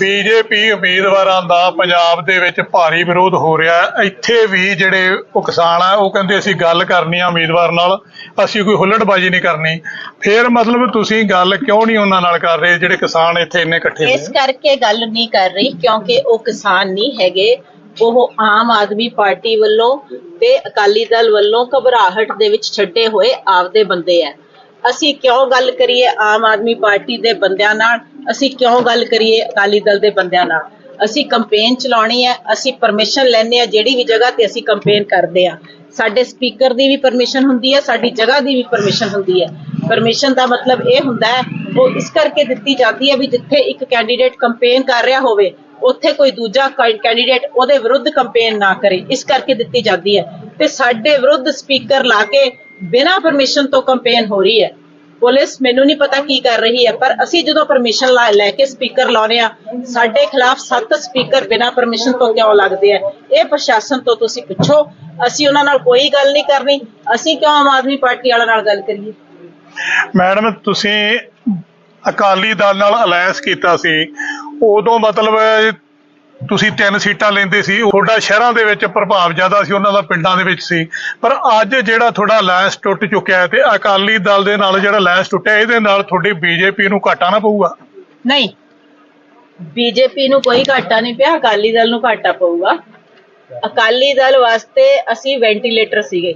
BJP ਉਮੀਦਵਾਰਾਂ ਦਾ ਪੰਜਾਬ ਦੇ ਵਿੱਚ ਭਾਰੀ ਵਿਰੋਧ ਹੋ ਰਿਹਾ ਹੈ। ਇੱਥੇ ਵੀ ਜਿਹੜੇ ਉਹ ਕਿਸਾਨ ਆ ਉਹ ਕਹਿੰਦੇ ਅਸੀਂ ਗੱਲ ਕਰਨੀ ਆ ਉਮੀਦਵਾਰ ਨਾਲ ਅਸੀਂ ਕੋਈ ਹੁੱਲੜਬਾਜ਼ੀ ਨਹੀਂ ਕਰਨੀ। ਫਿਰ ਮਤਲਬ ਤੁਸੀਂ ਗੱਲ ਕਿਉਂ ਨਹੀਂ ਉਹਨਾਂ ਨਾਲ ਕਰ ਰਹੇ ਜਿਹੜੇ ਕਿਸਾਨ ਇੱਥੇ ਇੰਨੇ ਇਕੱਠੇ ਇਸ ਹੋਏ ਕਰਕੇ ਗੱਲ ਨਹੀਂ ਕਰ ਰਹੀ ਕਿਉਂਕਿ ਉਹ ਕਿਸਾਨ ਨਹੀਂ ਹੈਗੇ। ਉਹ ਆਮ ਆਦਮੀ ਪਾਰਟੀ ਵੱਲੋਂ ਤੇ ਅਕਾਲੀ ਦਲ ਵੱਲੋਂ ਘਬਰਾਹਟ ਦੇ ਵਿੱਚ ਛੱਡੇ ਹੋਏ ਆਪਦੇ ਬੰਦੇ ਆ। ਅਸੀਂ ਕਿਉਂ ਗੱਲ ਕਰੀਏ ਆਮ ਆਦਮੀ ਪਾਰਟੀ ਦੇ ਬੰਦਿਆਂ ਨਾਲ? ਅਸੀਂ ਕਿਉਂ ਗੱਲ ਕਰੀਏ ਅਕਾਲੀ ਦਲ ਦੇ ਬੰਦਿਆਂ ਨਾਲ? ਅਸੀਂ ਕੰਪੇਨ ਚਲਾਉਣੀ ਹੈ, ਅਸੀਂ ਪਰਮਿਸ਼ਨ ਲੈਣੇ ਆ ਜਿਹੜੀ ਵੀ ਜਗ੍ਹਾ ਤੇ ਅਸੀਂ ਕੰਪੇਨ ਕਰਦੇ ਆ ਸਾਡੇ ਸਪੀਕਰ ਦੀ ਵੀ ਪਰਮਿਸ਼ਨ ਹੁੰਦੀ ਹੈ, ਸਾਡੀ ਜਗ੍ਹਾ ਦੀ ਵੀ ਪਰਮਿਸ਼ਨ ਹੁੰਦੀ ਹੈ। ਪਰਮਿਸ਼ਨ ਦਾ ਮਤਲਬ ਇਹ ਹੁੰਦਾ ਹੈ, ਉਹ ਇਸ ਕਰਕੇ ਦਿੱਤੀ ਜਾਂਦੀ ਹੈ ਵੀ ਜਿੱਥੇ ਇੱਕ ਕੈਂਡੀਡੇਟ ਕੰਪੇਨ ਕਰ ਰਿਹਾ ਹੋਵੇ, ਉੱਥੇ ਕੋਈ ਦੂਜਾ ਕੈਂਡੀਡੇਟ ਉਹਦੇ ਵਿਰੁੱਧ ਕੰਪੇਨ ਨਾ ਕਰੇ। ਇਸ ਕਰਕੇ ਦਿੱਤੀ ਜਾਂਦੀ ਹੈ। ਤੇ ਸਾਡੇ ਵਿਰੁੱਧ ਸਪੀਕਰ ਲਾ ਕੇ ਬਿਨਾਂ ਪਰਮਿਸ਼ਨ ਤੋਂ ਕੰਪੇਨ ਹੋ ਰਹੀ ਹੈ। ਪੁਲਿਸ ਮੈਨੂੰ ਨਹੀਂ ਪਤਾ ਕੀ ਕਰ ਰਹੀ ਹੈ, ਪਰ ਅਸੀਂ ਜਦੋਂ ਪਰਮਿਸ਼ਨ ਲੈ ਕੇ ਸਪੀਕਰ ਲਾਉਨੇ ਆ ਸਾਡੇ ਖਿਲਾਫ ਸੱਤ ਸਪੀਕਰ ਬਿਨਾਂ ਪਰਮਿਸ਼ਨ ਤੋਂ ਕਿਉਂ ਲੱਗਦੇ ਆ ਇਹ ਪ੍ਰਸ਼ਾਸਨ ਤੋਂ ਤੁਸੀਂ ਪੁੱਛੋ। ਅਸੀਂ ਉਹਨਾਂ ਨਾਲ ਕੋਈ ਗੱਲ ਨਹੀਂ ਕਰਨੀ। ਅਸੀਂ ਕਿਉਂ ਆਮ ਆਦਮੀ ਪਾਰਟੀ ਵਾਲਿਆਂ ਨਾਲ ਗੱਲ ਕਰੀਏ? ਮੈਡਮ, ਤੁਸੀਂ ਅਕਾਲੀ ਦਲ ਨਾਲ ਅਲਾਈਅੰਸ ਕੀਤਾ ਸੀ। ਉਦੋਂ ਮਤਲਬ ਤੁਸੀਂ ਤਿੰਨ ਸੀਟਾਂ ਲੈਂਦੇ ਸੀ, ਤੁਹਾਡਾ ਸ਼ਹਿਰਾਂ ਦੇ ਵਿੱਚ ਪ੍ਰਭਾਵ ਜ਼ਿਆਦਾ ਸੀ, ਉਹਨਾਂ ਦਾ ਪਿੰਡਾਂ ਦੇ ਵਿੱਚ ਸੀ। ਪਰ ਅੱਜ ਜਿਹੜਾ ਤੁਹਾਡਾ ਅਲਾਈਅੰਸ ਟੁੱਟ ਚੁੱਕਿਆ ਹੈ ਤੇ ਅਕਾਲੀ ਦਲ ਦੇ ਨਾਲ ਜਿਹੜਾ ਅਲਾਈਅੰਸ ਟੁੱਟਿਆ, ਇਹਦੇ ਨਾਲ ਤੁਹਾਡੀ ਬੀਜੇਪੀ ਨੂੰ ਘਾਟਾ ਨਾ ਪਊਗਾ? ਨਹੀਂ। ਬੀਜੇਪੀ ਨੂੰ ਕੋਈ ਘਾਟਾ ਨਹੀਂ ਪਿਆ, ਅਕਾਲੀ ਦਲ ਨੂੰ ਘਾਟਾ ਪਊਗਾ। ਅਕਾਲੀ ਦਲ ਵਾਸਤੇ ਅਸੀਂ ਵੈਂਟੀਲੇਟਰ ਸੀਗੇ।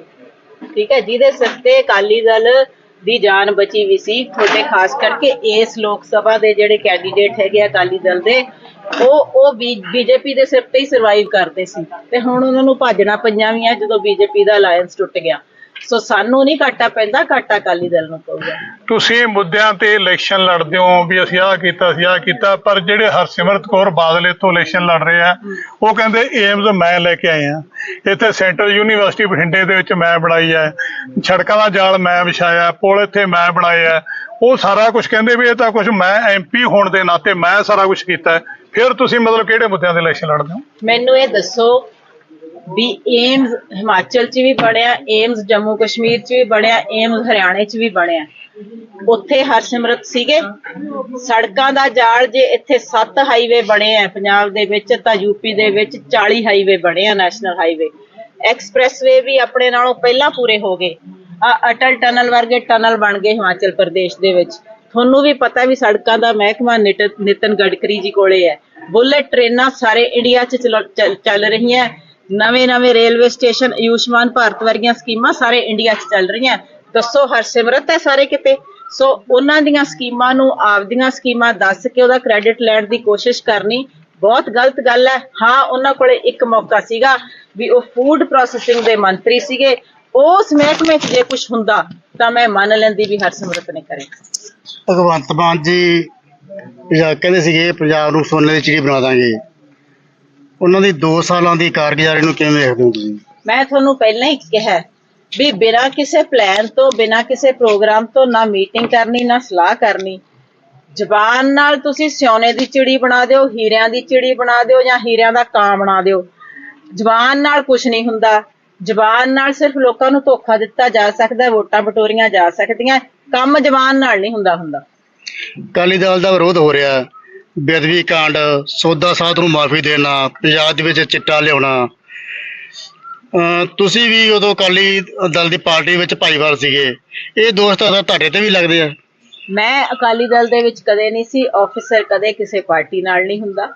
ਠੀਕ ਹੈ, ਜਿਹਦੇ ਸਿਰ ਅਕਾਲੀ ਦਲ ਦੀ ਜਾਨ ਬਚੀ ਵੀ ਸੀ। ਤੁਹਾਡੇ ਖਾਸ ਕਰਕੇ ਇਸ ਲੋਕ ਸਭਾ ਦੇ ਜਿਹੜੇ ਕੈਂਡੀਡੇਟ ਹੈਗੇ ਅਕਾਲੀ ਦਲ ਦੇ, ਉਹ ਉਹ ਬੀਜੇਪੀ ਦੇ ਸਿਰ ਤੇ ਹੀ ਸਰਵਾਈਵ ਕਰਦੇ ਸੀ। ਤੇ ਹੁਣ ਉਹਨਾਂ ਨੂੰ ਭਾਜਣਾ ਪਈਆਂ ਵੀ ਆ ਜਦੋਂ ਬੀਜੇਪੀ ਦਾ ਅਲਾਈਅੰਸ ਟੁੱਟ ਗਿਆ। ਸੋ ਸਾਨੂੰ ਨਹੀਂ ਘਾਟਾ ਪੈਂਦਾ ਘਾਟਾ ਅਕਾਲੀ ਦਲ ਨੂੰ ਪਊਗਾ। ਤੁਸੀਂ ਮੁੱਦਿਆਂ ਤੇ ਇਲੈਕਸ਼ਨ ਲੜਦੇ ਹੋ ਵੀ ਅਸੀਂ ਆਹ ਕੀਤਾ ਸੀ ਆਹ ਕੀਤਾ ਪਰ ਜਿਹੜੇ ਹਰਸਿਮਰਤ ਕੌਰ ਬਾਦਲ ਇੱਥੋਂ ਇਲੈਕਸ਼ਨ ਲੜ ਰਹੇ ਆ ਉਹ ਕਹਿੰਦੇ ਏਮਜ਼ ਮੈਂ ਲੈ ਕੇ ਆਏ ਆ। ਇੱਥੇ ਸੈਂਟਰਲ ਯੂਨੀਵਰਸਿਟੀ ਬਠਿੰਡੇ ਦੇ ਵਿੱਚ ਮੈਂ ਬਣਾਈ ਹੈ ਸੜਕਾਂ ਦਾ ਜਾਲ ਮੈਂ ਵਿਛਾਇਆ ਪੁਲ ਇੱਥੇ ਮੈਂ ਬਣਾਏ ਆ। ਉਹ ਸਾਰਾ ਕੁਝ ਕਹਿੰਦੇ ਵੀ ਇਹ ਤਾਂ ਕੁਝ ਮੈਂ ਐਮਪੀ ਹੋਣ ਦੇ ਨਾਤੇ ਮੈਂ ਸਾਰਾ ਕੁਝ ਕੀਤਾ। ਫਿਰ ਤੁਸੀਂ ਮਤਲਬ ਕਿਹੜੇ ਮੁੱਦਿਆਂ ਤੇ ਇਲੈਕਸ਼ਨ ਲੜਦੇ ਹੋ? ਮੈਨੂੰ ਇਹ ਦੱਸੋ ਵੀ ਏਮਸ ਹਿਮਾਚਲ 'ਚ ਵੀ ਬਣਿਆ, ਏਮਜ਼ ਜੰਮੂ ਕਸ਼ਮੀਰ 'ਚ ਵੀ ਬਣਿਆ ਏਮਸ ਹਰਿਆਣੇ 'ਚ ਵੀ ਬਣਿਆ। ਉੱਥੇ ਹਰਸਿਮਰਤ ਸੀਗੇ। ਸੜਕਾਂ ਦਾ ਜਾਲ ਜੇ ਇੱਥੇ 7 ਹਾਈਵੇ ਬਣੇ ਆ ਪੰਜਾਬ ਦੇ ਵਿੱਚ ਤਾਂ ਯੂਪੀ ਦੇ ਵਿੱਚ 40 ਹਾਈਵੇ ਬਣੇ ਆ ਨੈਸ਼ਨਲ ਹਾਈਵੇ। ਐਕਸਪ੍ਰੈਸਵੇ ਵੀ ਆਪਣੇ ਨਾਲੋਂ ਪਹਿਲਾਂ ਪੂਰੇ ਹੋ ਗਏ। ਆ ਅਟਲ ਟਨਲ ਵਰਗੇ ਟਨਲ ਬਣ ਗਏ ਹਿਮਾਚਲ ਪ੍ਰਦੇਸ਼ ਦੇ ਵਿੱਚ। ਤੁਹਾਨੂੰ ਵੀ ਪਤਾ ਵੀ ਸੜਕਾਂ ਦਾ ਮਹਿਕਮਾ ਨਿਤ- ਨਿਤਨ ਗਡਕਰੀ ਜੀ ਕੋਲੇ ਹੈ ਬੁਲੇਟ ਟ੍ਰੇਨਾਂ ਸਾਰੇ ਇੰਡੀਆ 'ਚ ਚੱਲ ਰਹੀਆਂ ਨਵੇਂ ਨਵੇਂ ਰੇਲਵੇ ਸਟੇਸ਼ਨ ਆਯੁਸ਼ਮਾਨ ਭਾਰਤ ਵਰਗੀਆਂ ਸਕੀਮਾਂ ਸਾਰੇ ਇੰਡੀਆ 'ਚ ਚੱਲ ਰਹੀਆਂ। ਦੱਸੋ ਹਰਸਿਮਰਤ ਹੈ ਸਾਰੇ ਕਿਤੇ? ਸੋ ਉਹਨਾਂ ਦੀਆਂ ਸਕੀਮਾਂ ਨੂੰ, ਆਪਦੀਆਂ ਸਕੀਮਾਂ ਦੱਸ ਕੇ ਉਹਦਾ ਕ੍ਰੈਡਿਟ ਲੈਣ ਦੀ ਕੋਸ਼ਿਸ਼ ਕਰਨੀ ਬਹੁਤ ਗਲਤ ਗੱਲ ਹੈ। ਹਾਂ, ਉਹਨਾਂ ਕੋਲੇ ਇੱਕ ਮੌਕਾ ਸੀਗਾ ਵੀ ਉਹ ਫੂਡ ਪ੍ਰੋਸੈਸਿੰਗ ਦੇ ਮੰਤਰੀ ਸੀਗੇ। ਉਸ ਮਹਿਕਮੇ 'ਚ ਜੇ ਕੁਝ ਹੁੰਦਾ ਤਾਂ ਮੈਂ ਮੰਨ ਲੈਂਦੀ ਵੀ ਹਰਸਿਮਰਤ ਨੇ ਕਰੇ। ਭਗਵੰਤ ਮਾਨ ਜੀ ਜਾਂ ਕਹਿੰਦੇ ਸੀਗੇ, ਪੰਜਾਬ ਨੂੰ ਸੋਨੇ ਦੀ ਚਿੜੀ ਬਣਾ ਦਾਂਗੇ। ਉਹਨਾਂ ਦੀ 2 ਸਾਲਾਂ ਦੀ ਕਾਰਗੁਜ਼ਾਰੀ ਨੂੰ ਕਿਵੇਂ ਦੇਖਦੇ ਹੋ ਤੁਸੀਂ? ਮੈਂ ਤੁਹਾਨੂੰ ਪਹਿਲਾਂ ਹੀ ਕਿਹਾ ਵੀ ਬਿਨਾਂ ਕਿਸੇ ਪਲਾਨ ਤੋਂ ਬਿਨਾਂ ਕਿਸੇ ਪ੍ਰੋਗਰਾਮ ਤੋਂ ਨਾ ਮੀਟਿੰਗ ਕਰਨੀ ਨਾ ਸਲਾਹ ਕਰਨੀ। ਜ਼ਬਾਨ ਨਾਲ ਤੁਸੀਂ ਸਿਉਨੇ ਦੀ ਚਿੜੀ ਬਣਾ ਦਿਓ ਹੀਰਿਆਂ ਦੀ ਚਿੜੀ ਬਣਾ ਦਿਓ ਜਾਂ ਹੀਰਿਆਂ ਦਾ ਕਾਂ ਬਣਾ ਦਿਓ। ਜ਼ਬਾਨ ਨਾਲ ਕੁਝ ਨਹੀਂ ਹੁੰਦਾ। ਜ਼ਬਾਨ ਨਾਲ ਸਿਰਫ ਲੋਕਾਂ ਨੂੰ ਧੋਖਾ ਦਿੱਤਾ ਜਾ ਸਕਦਾ ਹੈ, ਵੋਟਾਂ ਬਟੋਰੀਆਂ ਜਾ ਸਕਦੀਆਂ। ਕੰਮ ਜ਼ਬਾਨ ਨਾਲ ਨਹੀਂ ਹੁੰਦਾ ਹੁੰਦਾ। ਅਕਾਲੀ ਦਲ ਦਾ ਵਿਰੋਧ ਹੋ ਰਿਹਾ। ਹੈ। ਬੇਅਦਬੀ ਕਾਂਡ ਸੌਦਾ ਸਾਧ ਨੂੰ ਮਾਫੀ ਦੇਣਾ ਪੰਜਾਬ ਦੇ ਵਿੱਚ ਚਿੱਟਾ ਲਿਆਉਣਾ। ਤੁਸੀਂ ਵੀ ਉਦੋਂ ਅਕਾਲੀ ਦਲ ਦੀ ਪਾਰਟੀ ਵਿੱਚ ਭਾਈਵਾਲ ਸੀਗੇ। ਇਹ ਦੋਸਤ ਤਾਂ ਤੁਹਾਡੇ ਤੇ ਵੀ ਲੱਗਦੇ ਆ। ਮੈਂ ਅਕਾਲੀ ਦਲ ਦੇ ਵਿੱਚ ਕਦੇ ਨਹੀਂ ਸੀ ਆਫੀਸਰ ਕਦੇ ਕਿਸੇ ਪਾਰਟੀ ਨਾਲ ਨਹੀਂ ਹੁੰਦਾ।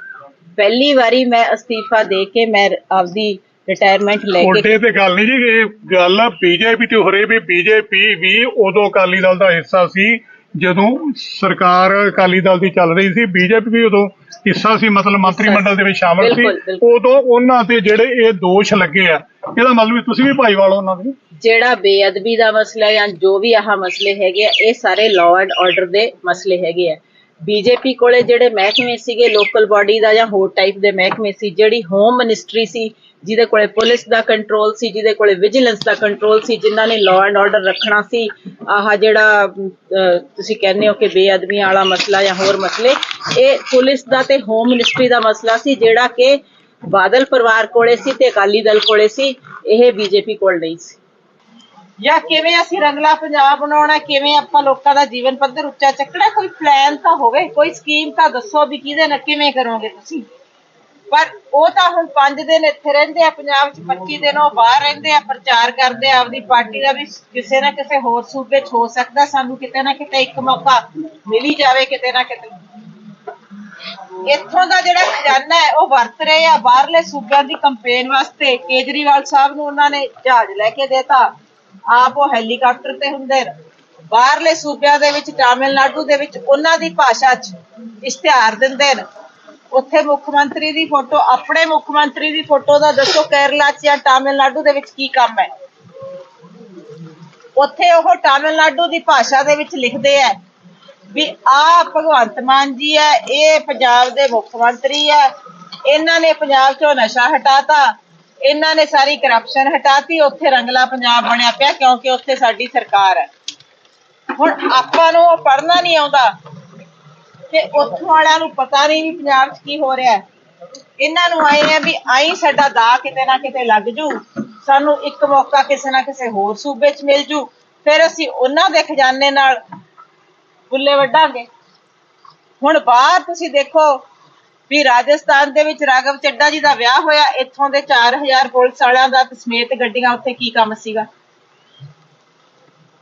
ਪਹਿਲੀ ਵਾਰੀ ਮੈਂ ਅਸਤੀਫਾ ਦੇ ਕੇ ਮੈਂ ਆਪਦੀ ਰਿਟਾਇਰਮੈਂਟ ਲੈ ਕੇ ਉਹਦੇ ਤੇ ਗੱਲ ਨਹੀਂ ਜੀ ਇਹ ਗੱਲ ਬੀਜੇਪੀ ਤੇ ਹੋ ਰਹੀ ਵੀ ਬੀਜੇਪੀ ਵੀ ਉਦੋਂ ਅਕਾਲੀ ਦਲ ਦਾ ਹਿੱਸਾ ਸੀ। ਜਦੋਂ ਸਰਕਾਰ ਅਕਾਲੀ ਦਲ ਦੀ ਚੱਲ ਰਹੀ ਸੀ ਬੀਜੇਪੀ ਵੀ ਉਦੋਂ ਹਿੱਸਾ ਸੀ ਮਤਲਬ ਮੰਤਰੀ ਮੰਡਲ ਦੇ ਵਿੱਚ ਸ਼ਾਮਲ ਸੀ ਬਿਲਕੁਲ, ਬਿਲਕੁਲ। ਉਦੋਂ ਉਹਨਾਂ ਤੇ ਜਿਹੜੇ ਇਹ ਦੋਸ਼ ਲੱਗੇ ਆ ਇਹਦਾ ਮਤਲਬ ਵੀ ਤੁਸੀਂ ਵੀ ਭਾਈਵਾਲ ਹੋ ਉਹਨਾਂ ਦੇ ਜਿਹੜਾ ਬੇਅਦਬੀ ਦਾ ਮਸਲਾ ਜਾਂ ਜੋ ਵੀ ਆਹ ਮਸਲੇ ਹੈਗੇ ਆ ਇਹ ਸਾਰੇ ਲਾਅ ਐਂਡ ਆਰਡਰ ਦੇ ਮਸਲੇ ਹੈਗੇ ਆ ਬੀਜੇਪੀ ਕੋਲੇ ਜਿਹੜੇ ਮਹਿਕਮੇ ਸੀਗੇ ਲੋਕਲ ਬਾਡੀ ਦਾ ਜਾਂ ਹੋਰ ਟਾਈਪ ਦੇ ਮਹਿਕਮੇ ਸੀ, ਜਿਹੜੀ ਹੋਮ ਮਿਨਿਸਟਰੀ ਸੀ, ਜਿਹਦੇ ਕੋਲੇ ਪੁਲਿਸ ਦਾ ਕੰਟਰੋਲ ਸੀ, ਜਿਹਦੇ ਕੋਲੇ ਵਿਜੀਲੈਂਸ ਦਾ ਕੰਟਰੋਲ ਸੀ, ਜਿਨ੍ਹਾਂ ਨੇ ਲਾਅ ਐਂਡ ਆਰਡਰ ਰੱਖਣਾ ਸੀ, ਆਹ ਜਿਹੜਾ ਤੁਸੀਂ ਕਹਿੰਦੇ ਹੋ ਕਿ ਬੇਅਦਬੀਆਂ ਵਾਲਾ ਮਸਲਾ ਜਾਂ ਹੋਰ ਮਸਲੇ, ਇਹ ਪੁਲਿਸ ਦਾ ਤੇ ਹੋਮ ਮਿਨਿਸਟਰੀ ਦਾ ਮਸਲਾ ਸੀ, ਜਿਹੜਾ ਕਿ ਬਾਦਲ ਪਰਿਵਾਰ ਕੋਲੇ ਸੀ ਤੇ ਅਕਾਲੀ ਦਲ ਕੋਲੇ ਸੀ, ਇਹ ਬੀਜੇਪੀ ਕੋਲ ਨਹੀਂ ਸੀ। ਜਾਂ ਕਿਵੇਂ ਅਸੀਂ ਰੰਗਲਾ ਪੰਜਾਬ ਬਣਾਉਣਾ, ਕਿਵੇਂ ਆਪਾਂ ਲੋਕਾਂ ਦਾ ਜੀਵਨ ਪੱਧਰ ਉੱਚਾ ਚੱਕਣਾ, ਕੋਈ ਪਲਾਨ ਤਾਂ ਹੋਵੇ, ਕੋਈ ਸਕੀਮ ਤਾਂ ਦੱਸੋ ਵੀ ਕਿਹਦੇ ਨਾਲ ਕਿਵੇਂ ਕਰੋਗੇ ਤੁਸੀਂ। ਪਰ ਉਹ ਤਾਂ ਹੁਣ 5 ਦਿਨ ਇੱਥੇ ਰਹਿੰਦੇ ਆ, ਪੰਜਾਬ 'ਚ 25 ਦਿਨ ਉਹ ਬਾਹਰ ਰਹਿੰਦੇ ਆ, ਪ੍ਰਚਾਰ ਕਰਦੇ ਆ, ਆਪਦੀ ਪਾਰਟੀ ਦਾ ਵੀ ਕਿਸੇ ਨਾ ਕਿਸੇ ਹੋਰ ਸੂਬੇ 'ਚ ਹੋ ਸਕਦਾ, ਸਾਨੂੰ ਕਿਤੇ ਨਾ ਕਿਤੇ ਇੱਕ ਮੌਕਾ ਮਿਲ ਹੀ ਜਾਵੇ ਕਿਤੇ ਨਾ ਕਿਤੇ। ਇੱਥੋਂ ਦਾ ਜਿਹੜਾ ਖਜ਼ਾਨਾ ਹੈ, ਉਹ ਵਰਤ ਰਹੇ ਆ, ਬਾਹਰਲੇ ਸੂਬਿਆਂ ਦੀ ਕੰਪੇਨ ਵਾਸਤੇ ਕੇਜਰੀਵਾਲ ਸਾਹਿਬ ਨੂੰ ਉਹਨਾਂ ਨੇ ਜਹਾਜ਼ ਲੈ ਕੇ ਦੇਤਾ। ਆਪ ਉਹ ਹੈਲੀਕਾਪਟਰ ਤੇ ਹੁੰਦੇ ਨੇ ਬਾਹਰਲੇ ਸੂਬਿਆਂ ਦੇ ਵਿੱਚ, ਤਾਮਿਲਨਾਡੂ ਦੇ ਵਿੱਚ, ਉਹਨਾਂ ਦੀ ਭਾਸ਼ਾ 'ਚ ਇਸ਼ਤਿਹਾਰ ਦਿੰਦੇ ਨੇ ਉੱਥੇ ਮੁੱਖ ਮੰਤਰੀ ਦੀ ਫੋਟੋ, ਆਪਣੇ ਮੁੱਖ ਮੰਤਰੀ ਦੀ ਫੋਟੋ ਦਾ ਦੱਸੋ ਕੇਰਲਾ 'ਚ ਜਾਂ ਤਾਮਿਲਨਾਡੂ ਦੇ ਵਿੱਚ ਕੀ ਕੰਮ ਹੈ? ਉੱਥੇ ਉਹ ਤਾਮਿਲਨਾਡੂ ਦੀ ਭਾਸ਼ਾ ਦੇ ਵਿੱਚ ਲਿਖਦੇ ਆ ਵੀ ਆ ਭਗਵੰਤ ਮਾਨ ਜੀ ਹੈ, ਇਹ ਪੰਜਾਬ ਦੇ ਮੁੱਖ ਮੰਤਰੀ ਹੈ, ਇਹਨਾਂ ਨੇ ਪੰਜਾਬ ਚੋਂ ਨਸ਼ਾ ਹਟਾਤਾ ਇਹਨਾਂ ਨੇ ਸਾਰੀ ਕਰਪਸ਼ਨ ਹਟਾਤੀ, ਉੱਥੇ ਰੰਗਲਾ ਪੰਜਾਬ ਬਣਿਆ ਪਿਆ ਕਿਉਂਕਿ ਉੱਥੇ ਸਾਡੀ ਸਰਕਾਰ ਹੈ। ਹੁਣ ਆਪਾਂ ਨੂੰ ਉਹ ਪੜ੍ਹਨਾ ਨਹੀਂ ਆਉਂਦਾ। ਤੇ ਉੱਥੋਂ ਵਾਲਿਆਂ ਨੂੰ ਪਤਾ ਨਹੀਂ ਵੀ ਪੰਜਾਬ 'ਚ ਕੀ ਹੋ ਰਿਹਾ ਇਹਨਾਂ ਨੂੰ ਆਏ ਆ ਵੀ ਆਈ ਸਾਡਾ ਦਾ ਕਿਤੇ ਨਾ ਕਿਤੇ ਲੱਗ ਜੂ। ਸਾਨੂੰ ਇੱਕ ਮੌਕਾ ਕਿਸੇ ਨਾ ਕਿਸੇ ਹੋਰ ਸੂਬੇ 'ਚ ਮਿਲ ਜੂ। ਫਿਰ ਅਸੀਂ ਉਹਨਾਂ ਦੇ ਖਜ਼ਾਨੇ ਨਾਲ ਬੁੱਲੇ ਵੱਢਾਂਗੇ। ਹੁਣ ਬਾਹਰ ਤੁਸੀਂ ਦੇਖੋ ਵੀ ਰਾਜਸਥਾਨ ਦੇ ਵਿੱਚ ਰਾਘਵ ਚੱਡਾ ਜੀ ਦਾ ਵਿਆਹ ਹੋਇਆ, ਇੱਥੋਂ ਦੇ 4000 ਪੁਲਿਸ ਵਾਲਿਆਂ ਦਾ ਸਮੇਤ ਗੱਡੀਆਂ, ਉੱਥੇ ਕੀ ਕੰਮ ਸੀਗਾ?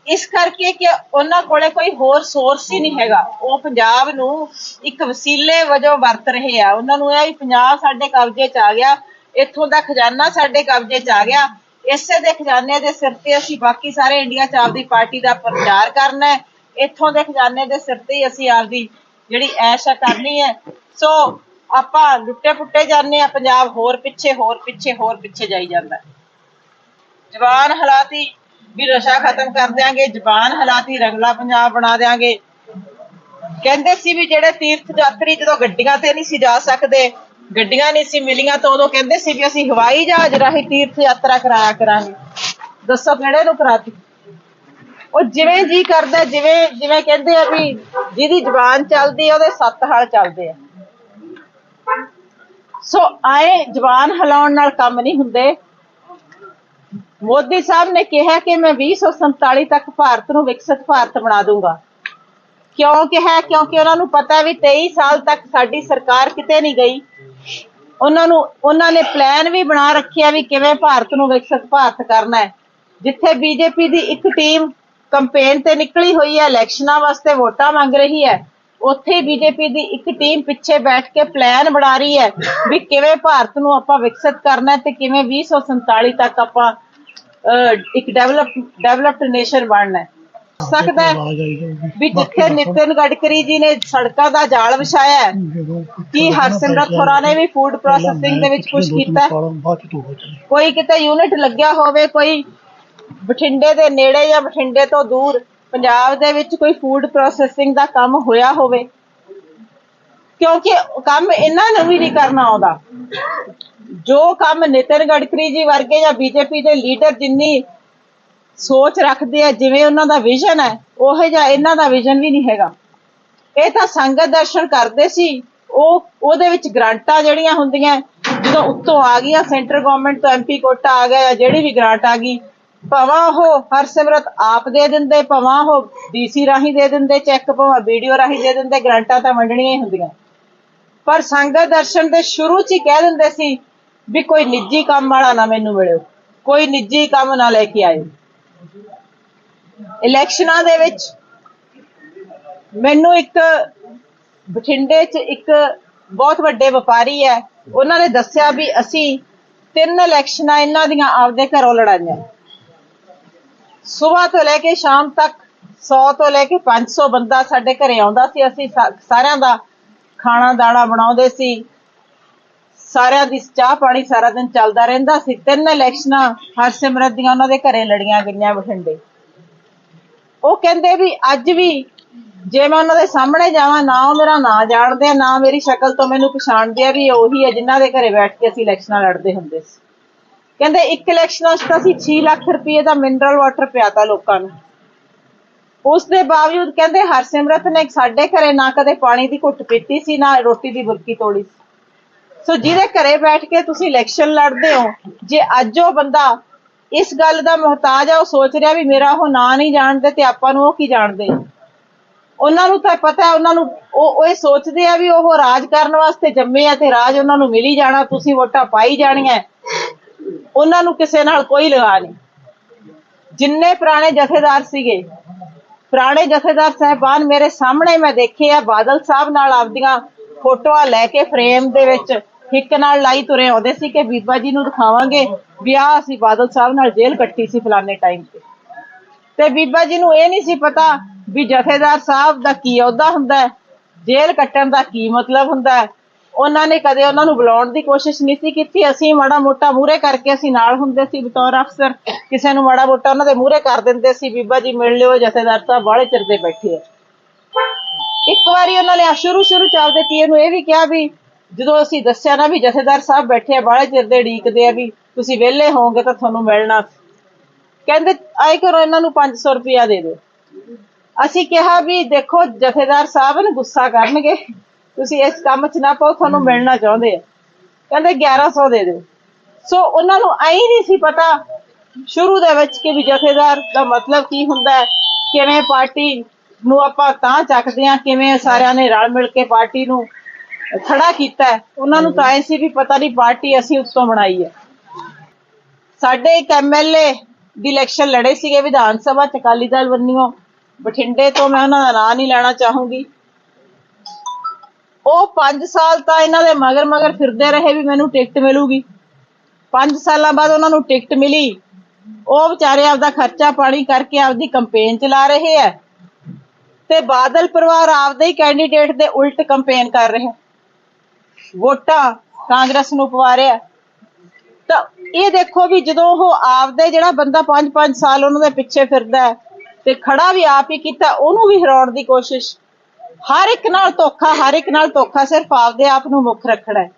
ਇਸ ਕਰਕੇ ਕਿ ਉਹਨਾਂ ਕੋਲੇ ਕੋਈ ਹੋਰ ਸੋਰਸ ਹੀ ਨਹੀਂ ਹੈਗਾ। ਉਹ ਪੰਜਾਬ ਨੂੰ ਇੱਕ ਵਸੀਲੇ ਵਜੋਂ ਵਰਤ ਰਹੇ ਆ। ਉਹਨਾਂ ਨੂੰ ਇਹ ਵੀ ਪੰਜਾਬ ਸਾਡੇ ਕਬਜ਼ੇ 'ਚ ਆ ਗਿਆ, ਇੱਥੋਂ ਦਾ ਖਜ਼ਾਨਾ ਸਾਡੇ ਕਬਜ਼ੇ 'ਚ ਆ ਗਿਆ। ਇਸੇ ਦੇ ਖਜ਼ਾਨੇ ਦੇ ਸਿਰ ਤੇ ਅਸੀਂ ਬਾਕੀ ਸਾਰੇ ਇੰਡੀਆ 'ਚ ਆਪਦੀ ਪਾਰਟੀ ਦਾ ਪ੍ਰਚਾਰ ਕਰਨਾ ਹੈ। ਇੱਥੋਂ ਦੇ ਖਜ਼ਾਨੇ ਦੇ ਸਿਰ ਤੇ ਹੀ ਅਸੀਂ ਆਪਦੀ ਜਿਹੜੀ ਐਸ਼ਾ ਕਰਨੀ ਹੈ। ਸੋ ਆਪਾਂ ਲੁੱਟੇ ਪੁੱਟੇ ਜਾਂਦੇ ਆ ਪੰਜਾਬ ਹੋਰ ਪਿੱਛੇ ਹੋਰ ਪਿੱਛੇ ਹੋਰ ਪਿੱਛੇ ਜਾਈ ਜਾਂਦਾ ਹੈ। ਜ਼ਬਾਨ ਹਲਾਤੀ ਵੀ ਨਸ਼ਾ ਖਤਮ ਕਰ ਦਿਆਂਗੇ, ਜ਼ਬਾਨ ਹਲਾਤੀ ਰੰਗਲਾ ਪੰਜਾਬ ਬਣਾ ਦਿਆਂਗੇ। ਕਹਿੰਦੇ ਸੀ ਵੀ ਜਿਹੜੇ ਤੀਰਥ ਯਾਤਰੀ ਜਦੋਂ ਗੱਡੀਆਂ ਤੇ ਨਹੀਂ ਸੀ ਜਾ ਸਕਦੇ, ਗੱਡੀਆਂ ਨਹੀਂ ਸੀ ਮਿਲੀਆਂ ਤਾਂ ਉਦੋਂ ਕਹਿੰਦੇ ਸੀ ਵੀ ਅਸੀਂ ਹਵਾਈ ਜਹਾਜ਼ ਰਾਹੀਂ ਤੀਰਥ ਯਾਤਰਾ ਕਰਾਇਆ ਕਰਾਂਗੇ। ਦੱਸੋ ਕਿਹੜੇ ਨੂੰ ਕਰਾਤੀ? ਉਹ ਜਿਵੇਂ ਜੀ ਕਰਦਾ, ਜਿਵੇਂ ਜਿਵੇਂ ਕਹਿੰਦੇ ਆ ਵੀ ਜਿਹਦੀ ਜ਼ਬਾਨ ਚੱਲਦੀ ਆ, ਉਹਦੇ ਸੱਤ ਹਲ ਚੱਲਦੇ ਆ। ਸੋ ਆਏ ਜ਼ਬਾਨ ਹਿਲਾਉਣ ਨਾਲ ਕੰਮ ਨਹੀਂ ਹੁੰਦੇ। ਮੋਦੀ ਸਾਹਿਬ ਨੇ ਕਿਹਾ ਕਿ ਮੈਂ 2047 ਤੱਕ ਭਾਰਤ ਨੂੰ ਵਿਕਸਿਤ ਭਾਰਤ ਬਣਾ ਦੂੰਗਾ। ਕਿਉਂ ਕਿਹਾ? ਕਿਉਂਕਿ ਉਹਨਾਂ ਨੂੰ ਪਤਾ ਵੀ 23 ਸਾਲ ਤੱਕ ਸਾਡੀ ਸਰਕਾਰ ਕਿਤੇ ਨਹੀਂ ਗਈ। ਉਹਨਾਂ ਨੂੰ, ਉਹਨਾਂ ਨੇ ਪਲਾਨ ਵੀ ਬਣਾ ਰੱਖਿਆ ਵੀ ਕਿਵੇਂ ਭਾਰਤ ਨੂੰ ਵਿਕਸਿਤ ਭਾਰਤ ਕਰਨਾ ਹੈ। ਜਿੱਥੇ ਬੀਜੇਪੀ ਦੀ ਇੱਕ ਟੀਮ ਕੰਪੇਨ ਤੇ ਨਿਕਲੀ ਹੋਈ ਹੈ, ਇਲੈਕਸ਼ਨਾਂ ਵਾਸਤੇ ਵੋਟਾਂ ਮੰਗ ਰਹੀ ਹੈ ਉੱਥੇ ਬੀਜੇਪੀ ਦੀ ਇੱਕ ਟੀਮ ਪਿੱਛੇ ਬੈਠ ਕੇ ਪਲਾਨ ਬਣਾ ਰਹੀ ਹੈ ਵੀ ਕਿਵੇਂ ਭਾਰਤ ਨੂੰ ਆਪਾਂ ਵਿਕਸਿਤ ਕਰਨਾ ਤੇ ਕਿਵੇਂ 2047 ਤੱਕ ਆਪਾਂ ਇੱਕ ਡਿਵੈਲਪ ਡਿਵੈਲਪਡ ਨੇਸ਼ਨ ਬਣਨਾ ਹੈ। ਸਕਦਾ ਹੈ ਵੀ ਜਿੱਥੇ ਨਿਤਿਨ ਗਡਕਰੀ ਜੀ ਨੇ ਸੜਕਾਂ ਦਾ ਜਾਲ ਵਿਛਾਇਆ ਹੈ ਕੀ ਹਰਸਿਮਰਤ ਹੋਰਾਂ ਨੇ ਵੀ ਫੂਡ ਪ੍ਰੋਸੈਸਿੰਗ ਦੇ ਵਿੱਚ ਕੁਝ ਕੀਤਾ? ਕੋਈ ਕਿਤੇ ਯੂਨਿਟ ਲੱਗਿਆ ਹੋਵੇ ਕੋਈ ਬਠਿੰਡੇ ਦੇ ਨੇੜੇ ਜਾਂ ਬਠਿੰਡੇ ਤੋਂ ਦੂਰ ਪੰਜਾਬ ਦੇ ਵਿੱਚ ਕੋਈ ਫੂਡ ਪ੍ਰੋਸੈਸਿੰਗ ਦਾ ਕੰਮ ਹੋਇਆ ਹੋਵੇ, ਕਿਉਂਕਿ ਕੰਮ ਇਹਨਾਂ ਨੂੰ ਵੀ ਨਹੀਂ ਕਰਨਾ ਆਉਂਦਾ। ਜੋ ਕੰਮ ਨਿਤਿਨ ਗਡਕਰੀ ਜੀ ਵਰਗੇ ਜਾਂ ਬੀਜੇਪੀ ਦੇ ਲੀਡਰ ਜਿੰਨੀ ਸੋਚ ਰੱਖਦੇ ਆ, ਜਿਵੇਂ ਉਹਨਾਂ ਦਾ ਵਿਜ਼ਨ ਹੈ, ਉਹੋ ਜਿਹਾ ਇਹਨਾਂ ਦਾ ਵਿਜ਼ਨ ਵੀ ਨਹੀਂ ਹੈਗਾ। ਇਹ ਤਾਂ ਸੰਗਤ ਦਰਸ਼ਨ ਕਰਦੇ ਸੀ, ਉਹ, ਉਹਦੇ ਵਿੱਚ ਗ੍ਰਾਂਟਾਂ ਜਿਹੜੀਆਂ ਹੁੰਦੀਆਂ, ਜਦੋਂ ਉੱਤੋਂ ਆ ਗਈਆਂ, ਸੈਂਟਰ ਗਵਰਨਮੈਂਟ ਤੋਂ ਐਮਪੀ ਕੋਟਾ ਆ ਗਿਆ ਜਾਂ ਜਿਹੜੀ ਵੀ ਗ੍ਰਾਂਟ ਆ ਗਈ ਭਵਾਂ ਉਹ ਹਰਸਿਮਰਤ ਆਪ ਦੇ ਦਿੰਦੇ, ਭਾਵੇਂ ਉਹ ਡੀਸੀ ਰਾਹੀਂ ਦੇ ਦਿੰਦੇ ਚੈੱਕ ਭਾਵੇਂ ਵੀਡੀਓ ਰਾਹੀਂ ਦੇ ਦਿੰਦੇ, ਗ੍ਰਾਂਟਾਂ ਤਾਂ ਵੰਡਣੀਆਂ ਹੀ ਹੁੰਦੀਆਂ। ਪਰ ਸੰਗਤ ਦਰਸ਼ਨ ਦੇ ਸ਼ੁਰੂ 'ਚ ਹੀ ਕਹਿ ਦਿੰਦੇ ਸੀ ਵੀ ਕੋਈ ਨਿੱਜੀ ਕੰਮ ਵਾਲਾ ਨਾ ਮੈਨੂੰ ਮਿਲਿਓ, ਕੋਈ ਨਿੱਜੀ ਕੰਮ ਨਾ ਲੈ ਕੇ ਆਇਓ। ਇਲੈਕਸ਼ਨਾਂ ਦੇ ਵਿੱਚ ਮੈਨੂੰ ਇੱਕ ਬਠਿੰਡੇ 'ਚ ਇੱਕ ਬਹੁਤ ਵੱਡੇ ਵਪਾਰੀ ਹੈ, ਉਹਨਾਂ ਨੇ ਦੱਸਿਆ ਵੀ ਅਸੀਂ ਤਿੰਨ ਇਲੈਕਸ਼ਨਾਂ ਇਹਨਾਂ ਦੀਆਂ ਆਪਦੇ ਘਰੋਂ ਲੜਾਈਆਂ। ਸਵੇਰ ਤੋਂ ਲੈ ਕੇ ਸ਼ਾਮ ਤੱਕ 100 ਤੋਂ ਲੈ ਕੇ 500 ਬੰਦਾ ਸਾਡੇ ਘਰੇ ਆਉਂਦਾ ਸੀ। ਅਸੀਂ ਸਾਰਿਆਂ ਦਾ ਖਾਣਾ, ਦਾਣਾ ਬਣਾਉਂਦੇ ਸੀ। ਸਾਰਿਆਂ ਦੀ ਚਾਹ ਪਾਣੀ ਸਾਰਾ ਦਿਨ ਚੱਲਦਾ ਰਹਿੰਦਾ ਸੀ। ਤਿੰਨ ਇਲੈਕਸ਼ਨਾਂ ਹਰਸਿਮਰਤ ਦੀਆਂ ਉਹਨਾਂ ਦੇ ਘਰੇ ਲੜੀਆਂ ਗਈਆਂ ਬਠਿੰਡੇ। ਉਹ ਕਹਿੰਦੇ ਵੀ ਅੱਜ ਵੀ ਜੇ ਮੈਂ ਉਹਨਾਂ ਦੇ ਸਾਹਮਣੇ ਜਾਵਾਂ, ਨਾ ਉਹ ਮੇਰਾ ਨਾਂ ਜਾਣਦੇ ਆ ਨਾ ਮੇਰੀ ਸ਼ਕਲ ਤੋਂ ਮੈਨੂੰ ਪਛਾਣਦੇ ਆ ਵੀ ਉਹੀ ਹੈ ਜਿਨ੍ਹਾਂ ਦੇ ਘਰੇ ਬੈਠ ਕੇ ਅਸੀਂ ਇਲੈਕਸ਼ਨਾਂ ਲੜਦੇ ਹੁੰਦੇ ਸੀ। ਕਹਿੰਦੇ ਇੱਕ ਇਲੈਕਸ਼ਨਾਂ 'ਚ ਤਾਂ ਅਸੀਂ 6 ਲੱਖ ਰੁਪਏ ਦਾ ਮਿਨਰਲ ਵਾਟਰ ਪਿਆਤਾ ਲੋਕਾਂ ਨੂੰ। ਉਸ ਦੇ ਬਾਵਜੂਦ ਕਹਿੰਦੇ ਹਰਸਿਮਰਤ ਨੇ ਸਾਡੇ ਘਰੇ ਨਾ ਕਦੇ ਪਾਣੀ ਦੀ ਘੁੱਟ ਪੀਤੀ ਸੀ, ਨਾ ਰੋਟੀ ਦੀ ਬੁਰਕੀ ਤੋੜੀ ਸੋ। ਜਿਹਦੇ ਘਰੇ ਬੈਠ ਕੇ ਤੁਸੀਂ ਇਲੈਕਸ਼ਨ ਲੜਦੇ ਹੋ, ਜੇ ਅੱਜ ਉਹ ਬੰਦਾ ਇਸ ਗੱਲ ਦਾ ਮੁਹਤਾਜ ਆ, ਉਹ ਸੋਚ ਰਿਹਾ ਵੀ ਮੇਰਾ ਉਹ ਨਾਂ ਨਹੀਂ ਜਾਣਦੇ ਤੇ ਆਪਾਂ ਨੂੰ ਉਹ ਕੀ ਜਾਣਦੇ? ਉਹਨਾਂ ਨੂੰ ਤਾਂ ਪਤਾ ਹੈ ਉਹਨਾਂ ਨੂੰ ਉਹ ਇਹ ਸੋਚਦੇ ਆ ਵੀ ਉਹ ਰਾਜ ਕਰਨ ਵਾਸਤੇ ਜੰਮੇ ਆ ਤੇ ਰਾਜ ਉਹਨਾਂ ਨੂੰ ਮਿਲ ਹੀ ਜਾਣਾ, ਤੁਸੀਂ ਵੋਟਾਂ ਪਾਈ ਜਾਣੀਆਂ। ਉਹਨਾਂ ਨੂੰ ਕਿਸੇ ਨਾਲ ਕੋਈ ਲਗਾ ਨਹੀਂ। ਜਿੰਨੇ ਪੁਰਾਣੇ ਜਥੇਦਾਰ ਸੀਗੇ, ਪੁਰਾਣੇ ਜਥੇਦਾਰ ਸਾਹਿਬਾਨ ਮੇਰੇ ਸਾਹਮਣੇ ਮੈਂ ਦੇਖੇ ਆ, ਬਾਦਲ ਸਾਹਿਬ ਨਾਲ ਆਪਦੀਆਂ ਫੋਟੋਆਂ ਲੈ ਕੇ ਫਰੇਮ ਦੇ ਵਿੱਚ ਹਿੱਕ ਨਾਲ ਲਾਈ ਤੁਰੇ ਆਉਂਦੇ ਸੀ ਕਿ ਬੀਬਾ ਜੀ ਨੂੰ ਦਿਖਾਵਾਂਗੇ ਵਿਆਹ ਅਸੀਂ ਬਾਦਲ ਸਾਹਿਬ ਨਾਲ ਜੇਲ੍ਹ ਕੱਟੀ ਸੀ ਫਲਾਣੇ ਟਾਈਮ ਤੇ। ਤੇ ਬੀਬਾ ਜੀ ਨੂੰ ਇਹ ਨਹੀਂ ਸੀ ਪਤਾ ਵੀ ਜਥੇਦਾਰ ਸਾਹਿਬ ਦਾ ਕੀ ਅਹੁਦਾ ਹੁੰਦਾ ਜੇਲ੍ਹ ਕੱਟਣ ਦਾ ਕੀ ਮਤਲਬ ਹੁੰਦਾ ਉਹਨਾਂ ਨੇ ਕਦੇ ਉਹਨਾਂ ਨੂੰ ਬੁਲਾਉਣ ਦੀ ਕੋਸ਼ਿਸ਼ ਨਹੀਂ ਸੀ ਕੀਤੀ। ਅਸੀਂ ਮਾੜਾ ਮੋਟਾ ਮੂਹਰੇ ਕਰਕੇ ਅਸੀਂ ਨਾਲ ਹੁੰਦੇ ਸੀ ਬਤੌਰ ਅਫਸਰ। ਕਿਸੇ ਨੂੰ ਮਾੜਾ ਮੋਟਾ ਉਹਨਾਂ ਦੇ ਮੂਹਰੇ ਕਰ ਦਿੰਦੇ ਸੀ, ਬੀਬਾ ਜੀ ਮਿਲ ਲਿਓ, ਜਥੇਦਾਰ ਸਾਹਿਬ ਬਾਹਲੇ ਚਿਰ ਦੇ ਬੈਠੇ ਆ। ਇੱਕ ਵਾਰੀ ਉਹਨਾਂ ਨੇ ਸ਼ੁਰੂ ਸ਼ੁਰੂ ਚ ਪੀਏ ਨੂੰ ਇਹ ਵੀ ਕਿਹਾ ਵੀ, ਜਦੋਂ ਅਸੀਂ ਦੱਸਿਆ ਨਾ ਵੀ ਜਥੇਦਾਰ ਸਾਹਿਬ ਬੈਠੇ ਆ, ਬਾਹਲੇ ਚਿਰ ਦੇ ਢੀਕਦੇ ਆ ਵੀ ਤੁਸੀਂ ਵਿਹਲੇ ਹੋਵੋਗੇ ਤਾਂ ਤੁਹਾਨੂੰ ਮਿਲਣਾ। ਕਹਿੰਦੇ, ਆਏ ਕਰੋ ਇਹਨਾਂ ਨੂੰ 500 ਰੁਪਇਆ ਦੇ ਦਿਓ। ਅਸੀਂ ਕਿਹਾ ਵੀ ਦੇਖੋ, ਜਥੇਦਾਰ ਸਾਹਿਬ ਨੇ ਗੁੱਸਾ ਕਰਨਗੇ। ਤੁਸੀਂ ਇਸ ਕੰਮ 'ਚ ਨਾ ਪਾਓ ਤੁਹਾਨੂੰ ਮਿਲਣਾ ਚਾਹੁੰਦੇ ਆ। ਕਹਿੰਦੇ 1100 ਦੇ ਦਿਓ। ਸੋ ਉਹਨਾਂ ਨੂੰ ਐਂ ਨਹੀਂ ਸੀ ਪਤਾ ਸ਼ੁਰੂ ਦੇ ਵਿੱਚ ਕਿ ਵੀ ਜਥੇਦਾਰ ਦਾ ਮਤਲਬ ਕੀ ਹੁੰਦਾ ਹੈ ਕਿਵੇਂ ਪਾਰਟੀ ਨੂੰ ਆਪਾਂ ਤਾਂ ਚੱਕਦੇ ਆ ਕਿਵੇਂ ਸਾਰਿਆਂ ਨੇ ਰਲ ਮਿਲ ਕੇ ਪਾਰਟੀ ਨੂੰ ਖੜਾ ਕੀਤਾ ਹੈ। ਉਹਨਾਂ ਨੂੰ ਤਾਂ ਐ ਸੀ ਵੀ ਪਤਾ ਨਹੀਂ ਪਾਰਟੀ ਅਸੀਂ ਉੱਤੋਂ ਬਣਾਈ ਹੈ। ਸਾਡੇ ਇੱਕ ਐਮਐਲਏ ਦੀ ਇਲੈਕਸ਼ਨ ਲੜੇ ਸੀਗੇ ਵਿਧਾਨ ਸਭਾ ਚ ਅਕਾਲੀ ਦਲ ਵੰਨੀਓ ਬਠਿੰਡੇ ਤੋਂ ਮੈਂ ਉਹਨਾਂ ਦਾ ਨਾਂ ਨਹੀਂ ਲੈਣਾ ਚਾਹੂੰਗੀ। ਉਹ 5 ਸਾਲ ਤਾਂ ਇਹਨਾਂ ਦੇ ਮਗਰ ਮਗਰ ਫਿਰਦੇ ਰਹੇ ਵੀ ਮੈਨੂੰ ਟਿਕਟ ਮਿਲੂਗੀ। 5 ਸਾਲਾਂ ਬਾਅਦ ਉਹਨਾਂ ਨੂੰ ਟਿਕਟ ਮਿਲੀ। ਉਹ ਵਿਚਾਰੇ ਆਪਦਾ ਖਰਚਾ ਪਾਣੀ ਕਰਕੇ ਆਪਦੀ ਕੰਪੇਨ ਚਲਾ ਰਹੇ ਆ। ਤੇ ਬਾਦਲ ਪਰਿਵਾਰ ਆਪਦੇ ਹੀ ਕੈਂਡੀਡੇਟ ਦੇ ਉਲਟ ਕੰਪੇਨ ਕਰ ਰਹੇ। ਵੋਟਾਂ ਕਾਂਗਰਸ ਨੂੰ ਪਵਾ ਰਿਹਾ ਤਾਂ ਇਹ ਦੇਖੋ ਵੀ ਜਦੋਂ ਉਹ ਆਪਦੇ ਜਿਹੜਾ ਬੰਦਾ 5-5 ਸਾਲ ਉਹਨਾਂ ਦੇ ਪਿੱਛੇ ਫਿਰਦਾ ਤੇ ਖੜਾ ਵੀ ਆਪ ਹੀ ਕੀਤਾ, ਉਹਨੂੰ ਵੀ ਹਰਾਉਣ ਦੀ ਕੋਸ਼ਿਸ਼। ਹਰ ਇੱਕ ਨਾਲ ਧੋਖਾ, ਹਰ ਇੱਕ ਨਾਲ ਧੋਖਾ ਸਿਰਫ ਆਪਦੇ ਆਪ ਨੂੰ ਮੁੱਖ ਰੱਖਣਾ ਹੈ।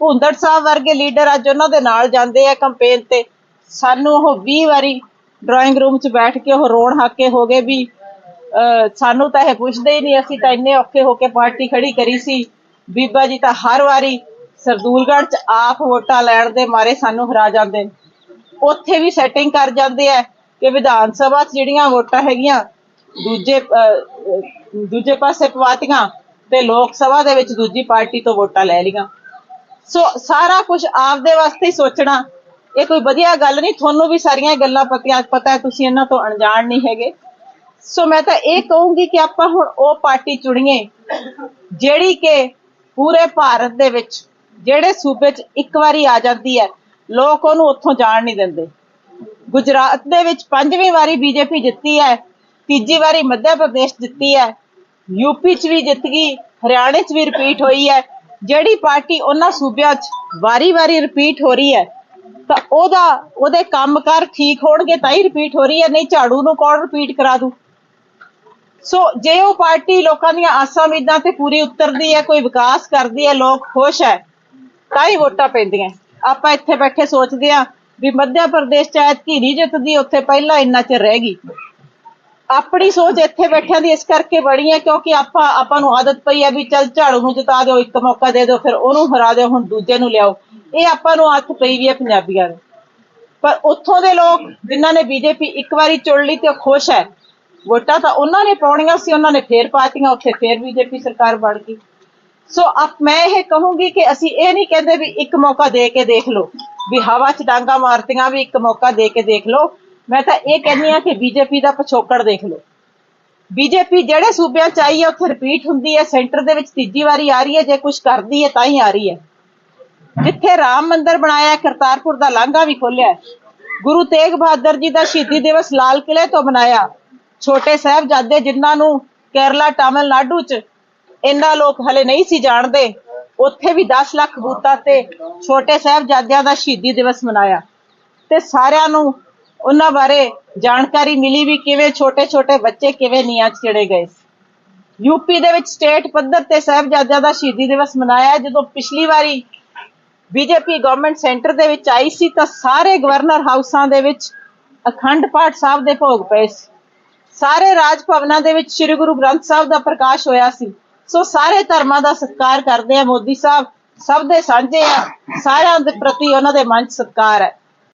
ਭੁੰਦੜ ਸਾਹਿਬ ਵਰਗੇ ਲੀਡਰ ਅੱਜ ਉਹਨਾਂ ਦੇ ਨਾਲ ਜਾਂਦੇ ਆ ਕੰਪੇਨ ਤੇ। ਸਾਨੂੰ ਉਹ 20 ਵਾਰੀ ਡਰਾਇੰਗ ਰੂਮ 'ਚ ਬੈਠ ਕੇ ਉਹ ਰੋਣ ਹਾਕੇ ਹੋ ਗਏ ਵੀ ਸਾਨੂੰ ਤਾਂ ਇਹ ਪੁੱਛਦੇ ਹੀ ਨਹੀਂ, ਅਸੀਂ ਤਾਂ ਇੰਨੇ ਔਖੇ ਹੋ ਕੇ ਪਾਰਟੀ ਖੜੀ ਕਰੀ ਸੀ। ਬੀਬਾ ਜੀ ਤਾਂ ਹਰ ਵਾਰੀ ਸਰਦੂਲਗੜ੍ਹ 'ਚ ਆਪ ਵੋਟਾਂ ਲੈਣ ਦੇ ਮਾਰੇ ਸਾਨੂੰ ਹਰਾ ਜਾਂਦੇ ਨੇ। ਉੱਥੇ ਵੀ ਸੈਟਿੰਗ ਕਰ ਜਾਂਦੇ ਆ ਕਿ ਵਿਧਾਨ ਸਭਾ 'ਚ ਜਿਹੜੀਆਂ ਵੋਟਾਂ ਹੈਗੀਆਂ, ਦੂਜੇ ਦੂਜੇ ਪਾਸੇ ਪਵਾਤੀਆਂ ਤੇ ਲੋਕ ਸਭਾ ਦੇ ਵਿੱਚ ਦੂਜੀ ਪਾਰਟੀ ਤੋਂ ਵੋਟਾਂ ਲੈ ਲਈਆਂ। ਸੋ ਸਾਰਾ ਕੁਝ ਆਪਦੇ ਵਾਸਤੇ ਹੀ ਸੋਚਣਾ, ਇਹ ਕੋਈ ਵਧੀਆ ਗੱਲ ਨਹੀਂ, ਤੁਹਾਨੂੰ ਵੀ ਸਾਰੀਆਂ ਗੱਲਾਂ ਪਤੀਆਂ, ਪਤਾ ਹੈ ਤੁਸੀਂ ਇਹਨਾਂ ਤੋਂ ਅਣਜਾਣ ਨਹੀਂ ਹੈਗੇ। ਸੋ ਮੈਂ ਤਾਂ ਇਹ ਕਹੂੰਗੀ ਕਿ ਆਪਾਂ ਹੁਣ ਉਹ ਪਾਰਟੀ ਚੁਣੀਏ, ਜਿਹੜੀ ਕਿ ਪੂਰੇ ਭਾਰਤ ਦੇ ਵਿੱਚ, ਜਿਹੜੇ ਸੂਬੇ 'ਚ ਇੱਕ ਵਾਰੀ ਆ ਜਾਂਦੀ ਹੈ, ਲੋਕ ਉਹਨੂੰ ਉੱਥੋਂ ਜਾਣ ਨਹੀਂ ਦਿੰਦੇ। ਗੁਜਰਾਤ ਦੇ ਵਿੱਚ ਪੰਜਵੀਂ ਵਾਰੀ ਬੀਜੇਪੀ ਜਿੱਤੀ ਹੈ ਤੀਜੀ ਵਾਰੀ ਮੱਧ ਪ੍ਰਦੇਸ਼ ਜਿੱਤੀ ਹੈ। ਯੂਪੀ 'ਚ ਵੀ ਜਿੱਤ ਗਈ, ਹਰਿਆਣੇ 'ਚ ਵੀ ਰਿਪੀਟ ਹੋਈ ਹੈ। ਜਿਹੜੀ ਪਾਰਟੀ ਉਹਨਾਂ ਸੂਬਿਆਂ 'ਚ ਵਾਰੀ-ਵਾਰੀ ਰਿਪੀਟ ਹੋ ਰਹੀ ਹੈ, ਤਾਂ ਉਹਦਾ, ਉਹਦੇ ਕੰਮਕਾਰ ਠੀਕ ਹੋਣਗੇ ਤਾਂ ਹੀ ਰਿਪੀਟ ਹੋ ਰਹੀ ਹੈ, ਨਹੀਂ ਝਾੜੂ ਨੂੰ ਕੌਣ ਰਿਪੀਟ ਕਰਾ ਦੂ? ਸੋ ਜੇ ਉਹ ਪਾਰਟੀ ਲੋਕਾਂ ਦੀਆਂ ਆਸਾਂ ਉਮੀਦਾਂ ਤੇ ਪੂਰੀ ਉਤਰਦੀ ਹੈ, ਕੋਈ ਵਿਕਾਸ ਕਰਦੀ ਹੈ, ਲੋਕ ਖੁਸ਼ ਹੈ, ਤਾਂ ਹੀ ਵੋਟਾਂ ਪੈਂਦੀਆਂ। ਆਪਾਂ ਇੱਥੇ ਬੈਠੇ ਸੋਚਦੇ ਆ ਵੀ ਮੱਧ ਪ੍ਰਦੇਸ਼ ਚ ਐਤਕੀ ਨਹੀਂ ਜਿੱਤਦੀ, ਉੱਥੇ ਪਹਿਲਾਂ ਇੰਨਾ ਚਿਰ ਰਹਿ ਗਈ। ਆਪਣੀ ਸੋਚ ਇੱਥੇ ਬੈਠਿਆਂ ਦੀ ਇਸ ਕਰਕੇ ਬਣੀ ਹੈ ਕਿਉਂਕਿ ਆਪਾਂ ਆਪਾਂ ਨੂੰ ਆਦਤ ਪਈ ਹੈ ਵੀ ਚੱਲ ਝਾੜੂ ਨੂੰ ਜਿਤਾ ਦਿਓ, ਇੱਕ ਮੌਕਾ ਦੇ ਦਿਓ, ਫਿਰ ਉਹਨੂੰ ਹਰਾ ਦਿਓ, ਹੁਣ ਦੂਜੇ ਨੂੰ ਲਿਆਓ। ਇਹ ਆਪਾਂ ਨੂੰ ਆਦਤ ਪਈ ਵੀ ਹੈ ਪੰਜਾਬੀਆਂ ਨੂੰ ਪਰ ਉੱਥੋਂ ਦੇ ਲੋਕ ਜਿਨ੍ਹਾਂ ਨੇ ਬੀਜੇਪੀ ਇੱਕ ਵਾਰੀ ਚੁਣ ਲਈ ਤੇ ਉਹ ਖੁਸ਼ ਹੈ। ਵੋਟਾਂ ਤਾਂ ਉਹਨਾਂ ਨੇ ਪਾਉਣੀਆਂ ਸੀ, ਉਹਨਾਂ ਨੇ ਫੇਰ ਪਾਤੀਆਂ, ਉੱਥੇ ਫੇਰ ਬੀਜੇਪੀ ਸਰਕਾਰ ਬਣ ਗਈ। ਸੋ ਆਪ ਮੈਂ ਇਹ ਕਹੂੰਗੀ ਕਿ ਅਸੀਂ ਇਹ ਨਹੀਂ ਕਹਿੰਦੇ ਵੀ ਇੱਕ ਮੌਕਾ ਦੇ ਕੇ ਦੇਖ ਲਓ, ਵੀ ਹਵਾ 'ਚ ਡਾਂਗਾ ਮਾਰਤੀਆਂ, ਵੀ ਇੱਕ ਮੌਕਾ ਦੇ ਕੇ ਦੇਖ ਲਓ। ਮੈਂ ਤਾਂ ਇਹ ਕਹਿੰਦੀ ਆ ਕਿ ਬੀਜੇਪੀ ਦਾ ਪਿਛੋਕੜ ਦੇਖ ਲਓ। ਬੀਜੇਪੀ ਜਿਹੜੇ ਸੂਬਿਆਂ 'ਚ ਆਈ ਹੈ ਉੱਥੇ ਰਿਪੀਟ ਹੁੰਦੀ ਹੈ ਸੈਂਟਰ ਦੇ ਵਿੱਚ ਤੀਜੀ ਵਾਰੀ ਆ ਰਹੀ ਹੈ ਜੇ ਕੁਝ ਕਰਦੀ ਹੈ ਤਾਂ ਹੀ ਆ ਰਹੀ ਹੈ ਜਿੱਥੇ ਰਾਮ ਮੰਦਿਰ ਬਣਾਇਆ, ਕਰਤਾਰਪੁਰ ਦਾ ਲਾਂਘਾ ਵੀ ਖੋਲਿਆ। ਗੁਰੂ ਤੇਗ ਬਹਾਦਰ ਜੀ ਦਾ ਸ਼ਹੀਦੀ ਦਿਵਸ ਲਾਲ ਕਿਲੇ ਤੋਂ ਮਨਾਇਆ। ਛੋਟੇ ਸਾਹਿਬਜ਼ਾਦੇ ਜਿਨ੍ਹਾਂ ਨੂੰ ਕੇਰਲਾ, ਤਾਮਿਲਨਾਡੂ 'ਚ ਇੰਨਾ ਲੋਕ ਹਲੇ ਨਹੀਂ ਸੀ ਜਾਣਦੇ, ਉੱਥੇ ਵੀ 10 ਲੱਖ ਬੂਤਾਂ ਤੇ ਛੋਟੇ ਸਾਹਿਬਜ਼ਾਦਿਆਂ ਦਾ ਸ਼ਹੀਦੀ ਦਿਵਸ ਮਨਾਇਆ। ਤੇ ਸਾਰਿਆਂ ਨੂੰ ਉਹਨਾਂ ਬਾਰੇ ਜਾਣਕਾਰੀ ਮਿਲੀ ਵੀ ਕਿਵੇਂ ਛੋਟੇ-ਛੋਟੇ ਬੱਚੇ ਕਿਵੇਂ ਨੀਆਂ 'ਚ ਚੜੇ ਗਏ ਯੂਪੀ ਦੇ ਵਿੱਚ ਸਟੇਟ ਪੱਧਰ ਤੇ ਸਾਹਿਬਜ਼ਾਦਿਆਂ ਦਾ ਸ਼ਹੀਦੀ ਦਿਵਸ ਮਨਾਇਆ। ਜਦੋਂ ਪਿਛਲੀ ਵਾਰੀ ਬੀਜੇਪੀ ਗਵਰਨਮੈਂਟ ਸੈਂਟਰ ਦੇ ਵਿੱਚ ਆਈ ਸੀ ਤਾਂ ਸਾਰੇ ਗਵਰਨਰ ਹਾਊਸਾਂ ਦੇ ਵਿੱਚ ਅਖੰਡ ਪਾਠ ਸਾਹਿਬ ਦੇ ਭੋਗ ਪਏ ਸੀ। ਸਾਰੇ ਰਾਜ ਭਵਨਾਂ ਦੇ ਵਿੱਚ ਸ੍ਰੀ ਗੁਰੂ ਗ੍ਰੰਥ ਸਾਹਿਬ ਦਾ ਪ੍ਰਕਾਸ਼ ਹੋਇਆ ਸੀ। ਸੋ ਸਾਰੇ ਧਰਮਾਂ ਦਾ ਸਤਿਕਾਰ ਕਰਦੇ ਆ। ਮੋਦੀ ਸਾਹਿਬ ਸਭ ਦੇ ਸਾਂਝੇ ਆ। ਸਾਰਿਆਂ ਦੇ ਪ੍ਰਤੀ ਉਹਨਾਂ ਦੇ ਮਨ ਸਤਿਕਾਰ ਹੈ।